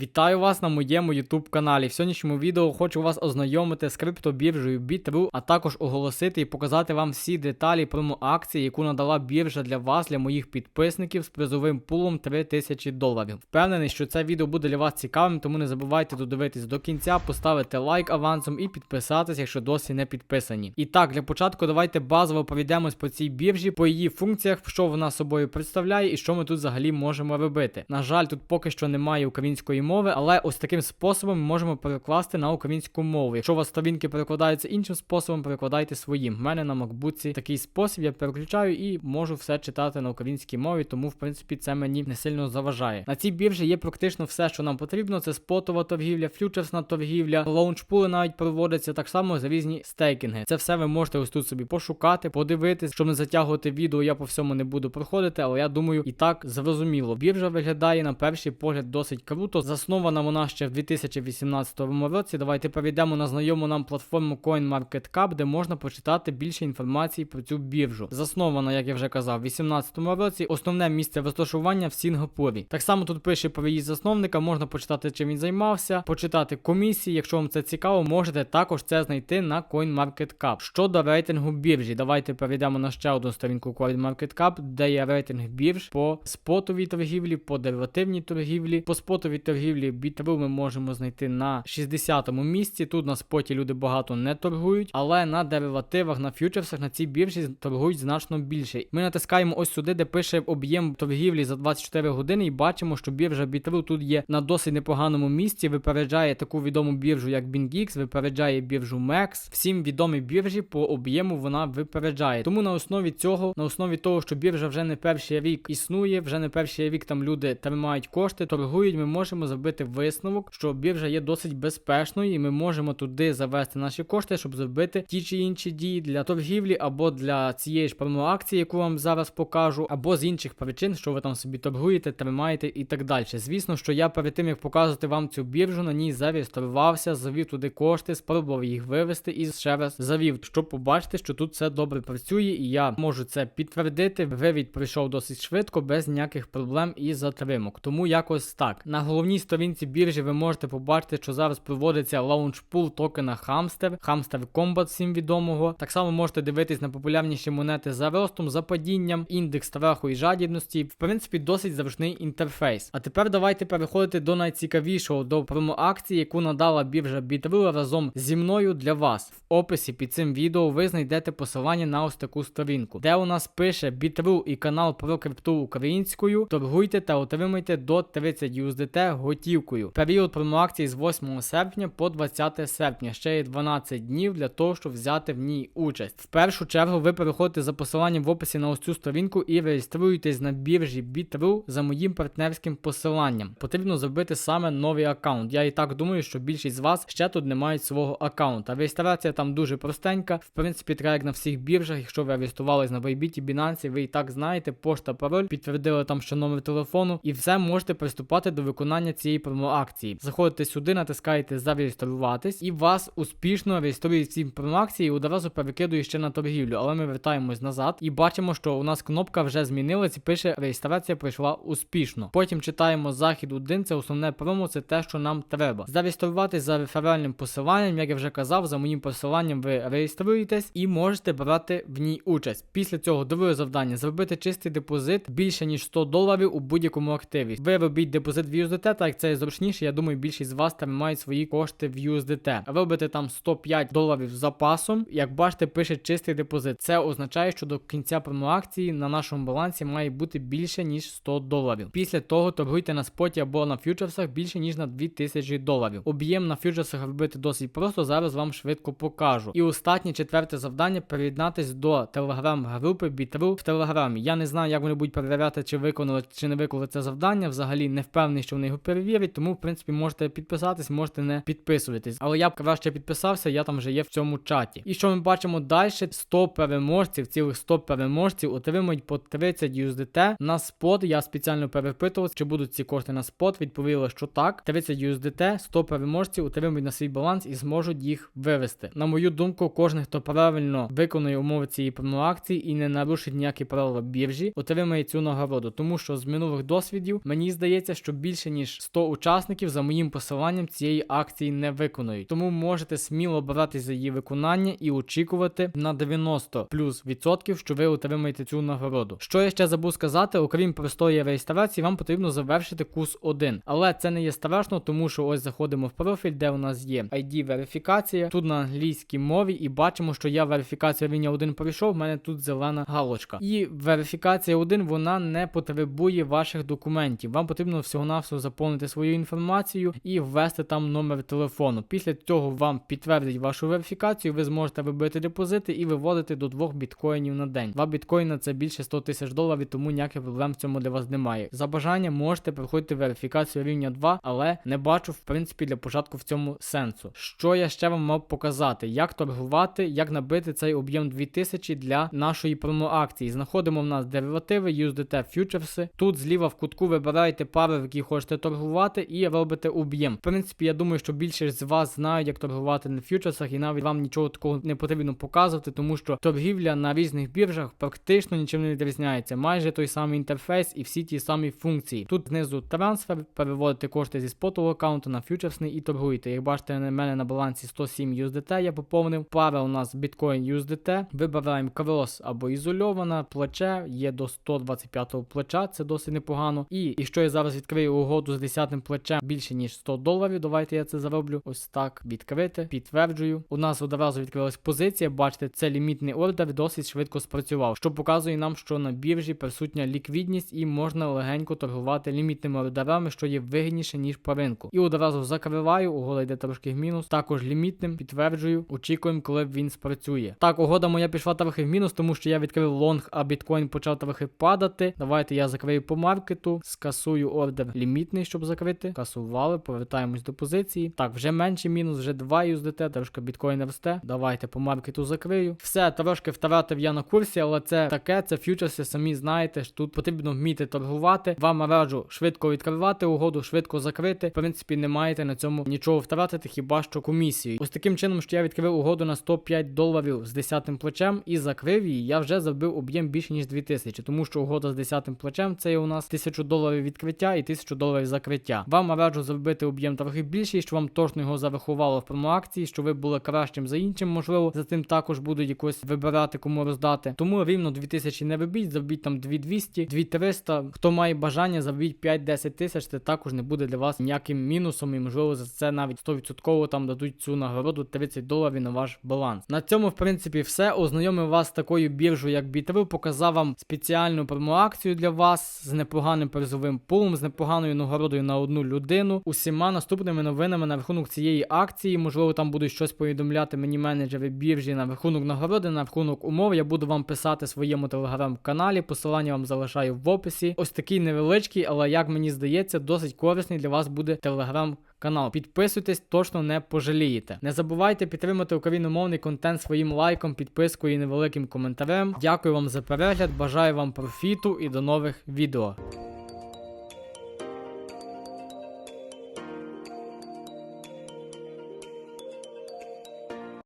Вітаю вас на моєму YouTube каналі. В сьогоднішньому відео хочу вас ознайомити з криптобіржею Bitrue, а також оголосити і показати вам всі деталі промо-акції, яку надала біржа для вас, для моїх підписників з призовим пулом 3000 доларів. Впевнений, що це відео буде для вас цікавим, тому не забувайте додивитись до кінця, поставити лайк авансом і підписатись, якщо досі не підписані. І так, для початку давайте базово пройдемось по цій біржі, по її функціях, що вона собою представляє і що ми тут взагалі можемо робити. На жаль, тут поки що немає української мови, але ось таким способом ми можемо перекласти на українську мову. Якщо у вас сторінки перекладаються іншим способом, перекладайте своїм. В мене на макбуці такий спосіб, я переключаю і можу все читати на українській мові, тому в принципі це мені не сильно заважає. На цій біржі є практично все, що нам потрібно. Це спотова торгівля, фьючерсна торгівля, лаунчпули навіть проводяться так само за різні стейкінги. Це все ви можете ось тут собі пошукати, подивитись, щоб не затягувати відео. Я по всьому не буду проходити, але я думаю, і так зрозуміло. Біржа виглядає на перший погляд досить круто. Заснована вона ще в 2018 році. Давайте перейдемо на знайому нам платформу CoinMarketCap, де можна почитати більше інформації про цю біржу. Заснована, як я вже казав, в 2018 році. Основне місце розташування в Сінгапурі. Так само тут пише про її засновника, можна почитати, чим він займався, почитати комісії. Якщо вам це цікаво, можете також це знайти на CoinMarketCap. Щодо рейтингу біржі, давайте перейдемо на ще одну сторінку CoinMarketCap, де є рейтинг бірж по спотовій торгівлі, по деривативній торгівлі. По спотовій торгівлі Bitrue ми можемо знайти на 60-му місці. Тут на споті люди багато не торгують, але на деривативах, на фьючерсах на цій біржі торгують значно більше. Ми натискаємо ось сюди, де пише об'єм торгівлі за 24 години, і бачимо, що біржа Bitrue тут є на досить непоганому місці. Випереджає таку відому біржу, як BingX, випереджає біржу MEX. Всім відомі біржі по об'єму вона випереджає. Тому на основі цього, на основі того, що біржа вже не перший рік існує, вже не перший рік там люди тримають кошти, торгують. Ми можемо зробити висновок, що біржа є досить безпечною, і ми можемо туди завести наші кошти, щоб зробити ті чи інші дії для торгівлі або для цієї ж промоакції, яку вам зараз покажу, або з інших причин, що ви там собі торгуєте, тримаєте і так далі. Звісно, що я перед тим як показувати вам цю біржу, на ній зареєструвався, завів туди кошти, спробував їх вивести і ще раз завів, щоб побачити, що тут все добре працює, і я можу це підтвердити. Вивід пройшов досить швидко, без ніяких проблем і затримок. Тому якось так. На головній сторінці біржі ви можете побачити, що зараз проводиться лаунчпул токена Hamster, Hamster Combat всім відомого. Так само можете дивитись на популярніші монети за ростом, за падінням, індекс страху і жадібності. В принципі, досить зручний інтерфейс. А тепер давайте переходити до найцікавішого до промо-акції, яку надала біржа Bitrue разом зі мною для вас. В описі під цим відео ви знайдете посилання на ось таку сторінку, де у нас пише Bitrue і канал про крипту українською. Торгуйте та отримуйте до 30 USDT готівкою. Період промоакції з 8 серпня по 20 серпня. Ще є 12 днів для того, щоб взяти в ній участь. В першу чергу ви переходите за посиланням в описі на ось цю сторінку і реєструєтесь на біржі Bitrue за моїм партнерським посиланням. Потрібно зробити саме новий аккаунт. Я і так думаю, що більшість з вас ще тут не мають свого аккаунта. Реєстрація там дуже простенька. В принципі, треба як на всіх біржах. Якщо ви реєструвались на Bybit, Binance, ви і так знаєте, пошта, пароль, підтвердили там ще номер телефону, і все можете приступати до виконання цієї промоакції. Заходите сюди, натискаєте зареєструватись, і вас успішно реєструють ці промоакції і одразу перекидує ще на торгівлю. Але ми вертаємось назад і бачимо, що у нас кнопка вже змінилась і пише реєстрація пройшла успішно. Потім читаємо захід 1, це основне промо, це те, що нам треба. Зареєструватись за реферальним посиланням, як я вже казав, за моїм посиланням ви реєструєтесь і можете брати в ній участь. Після цього друге завдання зробити чистий депозит більше ніж 100 доларів у будь-якому активі. Ви робіть депозит в USDT, так як це зручніше. Я думаю, більшість з вас там мають свої кошти в USDT. Робите там 105 доларів з запасом. Як бачите, пише чистий депозит. Це означає, що до кінця промоакції на нашому балансі має бути більше ніж 100 доларів. Після того торгуйте на споті або на фьючерсах більше ніж на 2000 доларів. Об'єм на фьючерсах робити досить просто. Зараз вам швидко покажу. І останнє четверте завдання приєднатись до телеграм-групи Bitrue в телеграмі. Я не знаю, як вони будуть перевіряти, чи виконали чи не виконали це завдання. Взагалі не впевнений, що вони його перевірять. Тому, в принципі, можете підписатись, можете не підписуватись. Але я б краще підписався, я там вже є в цьому чаті. І що ми бачимо далі? 100 переможців, цілих 100 переможців отримують по 30 USDT на спот. Я спеціально перепитував, чи будуть ці кошти на спот. Відповіли, що так. 30 USDT, 100 переможців отримують на свій баланс і зможуть їх вивести. На мою думку, кожен, хто правильно виконує умови цієї промоакції і не нарушить ніякі правила біржі, отримає цю нагороду. Тому що з минулих досвідів мені здається, що більше ніж 100 учасників за моїм посиланням цієї акції не виконують. Тому можете сміло братись за її виконання і очікувати на 90 плюс відсотків, що ви отримаєте цю нагороду. Що я ще забув сказати, окрім простої реєстрації, вам потрібно завершити курс 1. Але це не є страшно, тому що ось заходимо в профіль, де у нас є ID верифікація. Тут на англійській мові, і бачимо, що я верифікацію рівня 1 пройшов. в мене тут зелена галочка. І верифікація 1 вона не потребує ваших документів. Вам потрібно всього-навсього заповнити свою інформацію і ввести там номер телефону. Після цього вам підтвердить вашу верифікацію. Ви зможете вибити депозити і виводити до 2 біткоїнів на день. 2 біткоїна це більше 100 тисяч доларів, тому ніяких проблем в цьому для вас немає. За бажання можете проходити верифікацію рівня 2, але не бачу в принципі для початку в цьому сенсу. Що я ще вам мав показати, як торгувати, як набити цей об'єм 2000 для нашої промоакції. Знаходимо в нас деривативи, USDT фьючерси. Тут зліва в кутку вибираєте пари, в які хочете торгувати, і робите об'єм. В принципі, я думаю, що більшість з вас знають, як торгувати на фьючерсах, і навіть вам нічого такого не потрібно показувати, тому що торгівля на різних біржах практично нічим не відрізняється. Майже той самий інтерфейс і всі ті самі функції. Тут знизу трансфер, переводите кошти зі спотового аккаунту на фьючерсний і торгуєте. Як бачите, на мене на балансі 107 USDT я поповнив. Пара у нас Bitcoin USDT. Вибираємо крос або ізольована, плече, є до 125 плеча, це досить непогано. І якщо я зараз відкрию угоду з 10 плечем більше ніж 100 доларів, давайте я це зароблю. Ось так відкрити, підтверджую. У нас одразу відкрилась позиція. Бачите, це лімітний ордер досить швидко спрацював, що показує нам, що на біржі присутня ліквідність і можна легенько торгувати лімітними ордерами, що є вигідніше ніж по ринку. І одразу закриваю, угода йде трошки в мінус. Також лімітним підтверджую, очікуємо, коли він спрацює. Так, угода моя пішла трохи в мінус, тому що я відкрив лонг, а біткоін почав трохи падати. Давайте я закрию по маркету, скасую ордер лімітний, щоб закрити. Касували, повертаємось до позиції. Так, вже менший мінус, вже 2 USDT, трошки біткоін росте. Давайте по маркету закрию. Все, трошки втратив я на курсі, але це таке, це фьючерси, самі знаєте, що тут потрібно вміти торгувати. Вам раджу швидко відкривати угоду, швидко закрити. В принципі, не маєте на цьому нічого втратити, хіба що комісію. Ось таким чином, що я відкрив угоду на 105 доларів з 10 плечем і закрив її, я вже забив об'єм більше ніж 2000, тому що угода з 10 плечем це є у нас 1000 доларів відкриття і 1000 доларів закриття. Вам раджу зробити об'єм трохи більший, щоб вам точно його зарахувало в промоакції, що ви були кращим за іншим, можливо, за тим також будуть якось вибирати, кому роздати. Тому рівно 2000 не робіть, зробіть там 2200, 2300. Хто має бажання, зробіть 5-10 тисяч, це також не буде для вас ніяким мінусом, і можливо за це навіть 100% там дадуть цю нагороду 30 доларів на ваш баланс. На цьому, в принципі, все. Ознайомив вас з такою біржою, як Bitrue, показав вам спеціальну промоакцію для вас з непоганим призовим пулом, з непоганою нагородою на одну людину. Усіма наступними новинами на рахунок цієї акції. Можливо, там будуть щось повідомляти мені менеджери біржі на рахунок нагороди, на рахунок умов. Я буду вам писати своєму телеграм-каналі. Посилання вам залишаю в описі. Ось такий невеличкий, але як мені здається, досить корисний для вас буде телеграм. Канал, підписуйтесь, точно не пожалієте. Не забувайте підтримати україномовний контент своїм лайком, підпискою і невеликим коментарем. Дякую вам за перегляд, бажаю вам профіту і до нових відео.